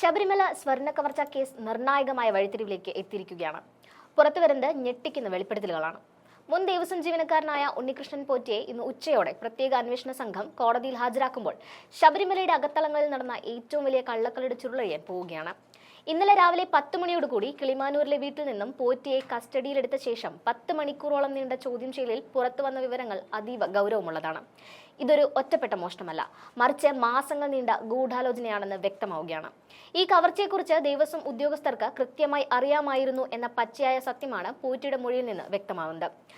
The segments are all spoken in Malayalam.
ശബരിമല സ്വർണ കവർച്ച കേസ് നിർണായകമായ വഴിത്തിരിവിലേക്ക് എത്തിയിരിക്കുകയാണ്. പുറത്തുവരുന്നത് ഞെട്ടിക്കുന്ന വെളിപ്പെടുത്തലുകളാണ്. മുൻ ദേവസ്വം ജീവനക്കാരനായ ഉണ്ണികൃഷ്ണൻ പോറ്റിയെ ഇന്ന് ഉച്ചയോടെ പ്രത്യേക അന്വേഷണ സംഘം കോടതിയിൽ ഹാജരാക്കുമ്പോൾ ശബരിമലയുടെ അകത്തളങ്ങളിൽ നടന്ന ഏറ്റവും വലിയ കള്ളക്കളുടെ ചുരുളഴിയാൻ പോവുകയാണ്. ഇന്നലെ രാവിലെ പത്ത് മണിയോടുകൂടി കിളിമാനൂരിലെ വീട്ടിൽ നിന്നും പോറ്റിയെ കസ്റ്റഡിയിലെടുത്ത ശേഷം പത്ത് മണിക്കൂറോളം നീണ്ട ചോദ്യം ചെയ്യലിൽ പുറത്തു വന്ന വിവരങ്ങൾ അതീവ ഗൗരവമുള്ളതാണ്. ഇതൊരു ഒറ്റപ്പെട്ട മോഷണമല്ല മറിച്ച് മാസങ്ങൾ നീണ്ട ഗൂഢാലോചനയാണെന്ന് വ്യക്തമാവുകയാണ്. ഈ കവർച്ചയെക്കുറിച്ച് ദേവസ്വം ഉദ്യോഗസ്ഥർക്ക് കൃത്യമായി അറിയാമായിരുന്നു എന്ന പച്ചയായ സത്യമാണ് പോറ്റിയുടെ മൊഴിയിൽ നിന്ന് വ്യക്തമാവുന്നത്.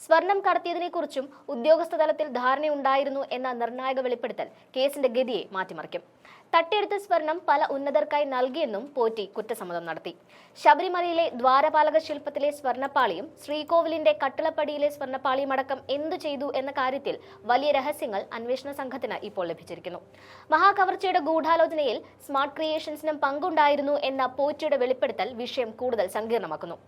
സ്വർണം കടത്തിയതിനെക്കുറിച്ചും ഉദ്യോഗസ്ഥ തലത്തിൽ ധാരണയുണ്ടായിരുന്നു എന്ന നിർണായക വെളിപ്പെടുത്തൽ കേസിന്റെ ഗതിയെ മാറ്റിമറിക്കും. തട്ടിയെടുത്ത സ്വർണം പല ഉന്നതർക്കായി നൽകിയെന്നും പോറ്റി കുറ്റസമ്മതം നടത്തി. ശബരിമലയിലെ ദ്വാരപാലക ശില്പത്തിലെ സ്വർണപ്പാളിയും ശ്രീകോവിലിന്റെ കട്ടിളപ്പടിയിലെ സ്വർണപ്പാളിയും അടക്കം എന്തു ചെയ്തു എന്ന കാര്യത്തിൽ വലിയ രഹസ്യങ്ങൾ അന്വേഷണ സംഘത്തിന് ഇപ്പോൾ ലഭിച്ചിരിക്കുന്നു. മഹാകവർച്ചയുടെ ഗൂഢാലോചനയിൽ സ്മാർട്ട് ക്രിയേഷൻസിനും പങ്കുണ്ടായിരുന്നു എന്ന പോറ്റിയുടെ വെളിപ്പെടുത്തൽ വിഷയം കൂടുതൽ സങ്കീർണമാക്കുന്നു.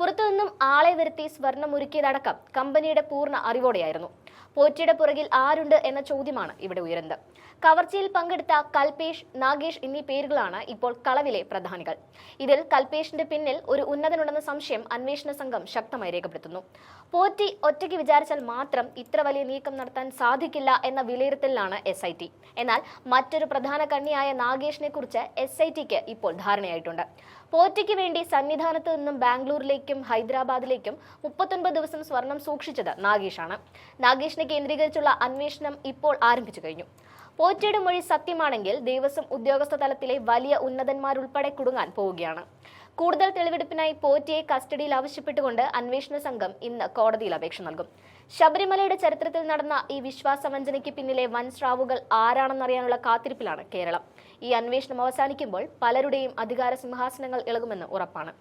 പുറത്തുനിന്നും ആളെ വരുത്തി സ്വർണം ഒരുക്കിയതടക്കം കമ്പനിയുടെ പൂർണ അറിവോടെയായിരുന്നു. പോറ്റിയുടെ പുറകിൽ ആരുണ്ട് എന്ന ചോദ്യമാണ് ഇവിടെ ഉയരുന്നത്. കവർച്ചയിൽ പങ്കെടുത്ത കൽപേഷ് നാഗേഷ് എന്നീ പേരുകളാണ് ഇപ്പോൾ കളവിലെ പ്രധാനികൾ. ഇതിൽ കൽപേഷിന്റെ പിന്നിൽ ഒരു ഉന്നതനുണ്ടെന്ന സംശയം അന്വേഷണ സംഘം ശക്തമായി രേഖപ്പെടുത്തുന്നു. പോറ്റി ഒറ്റയ്ക്ക് വിചാരിച്ചാൽ മാത്രം ഇത്ര വലിയ നീക്കം നടത്താൻ സാധിക്കില്ല എന്ന വിലയിരുത്തലിലാണ് എസ് എന്നാൽ മറ്റൊരു പ്രധാന കണ്ണിയായ നാഗേഷിനെ കുറിച്ച് എസ് ഐ ടിക്ക് ഇപ്പോൾ ധാരണയായിട്ടുണ്ട്. പോറ്റിക്ക് വേണ്ടി സന്നിധാനത്ത് നിന്നും ബാംഗ്ലൂരിലേക്കും ഹൈദരാബാദിലേക്കും മുപ്പത്തൊൻപത് ദിവസം സ്വർണം സൂക്ഷിച്ചത് നാഗേഷാണ്. നാഗേഷിനെ കേന്ദ്രീകരിച്ചുള്ള അന്വേഷണം ഇപ്പോൾ ആരംഭിച്ചു കഴിഞ്ഞു. പോറ്റയുടെ മൊഴി സത്യമാണെങ്കിൽ ദേവസ്വം ഉദ്യോഗസ്ഥ തലത്തിലെ വലിയ ഉന്നതന്മാരുൾപ്പെടെ കുടുങ്ങാൻ പോവുകയാണ്. കൂടുതൽ തെളിവെടുപ്പിനായി പോറ്റിയെ കസ്റ്റഡിയിൽ ആവശ്യപ്പെട്ടുകൊണ്ട് അന്വേഷണ സംഘം ഇന്ന് കോടതിയിൽ അപേക്ഷ നൽകും. ശബരിമലയുടെ ചരിത്രത്തിൽ നടന്ന ഈ വിശ്വാസവഞ്ചനയ്ക്ക് പിന്നിലെ വൻ സ്രാവുകൾ ആരാണെന്നറിയാനുള്ള കാത്തിരിപ്പിലാണ് കേരളം. ഈ അന്വേഷണം അവസാനിക്കുമ്പോൾ പലരുടെയും അധികാര സിംഹാസനങ്ങൾ ഇളകുമെന്ന് ഉറപ്പാണ്.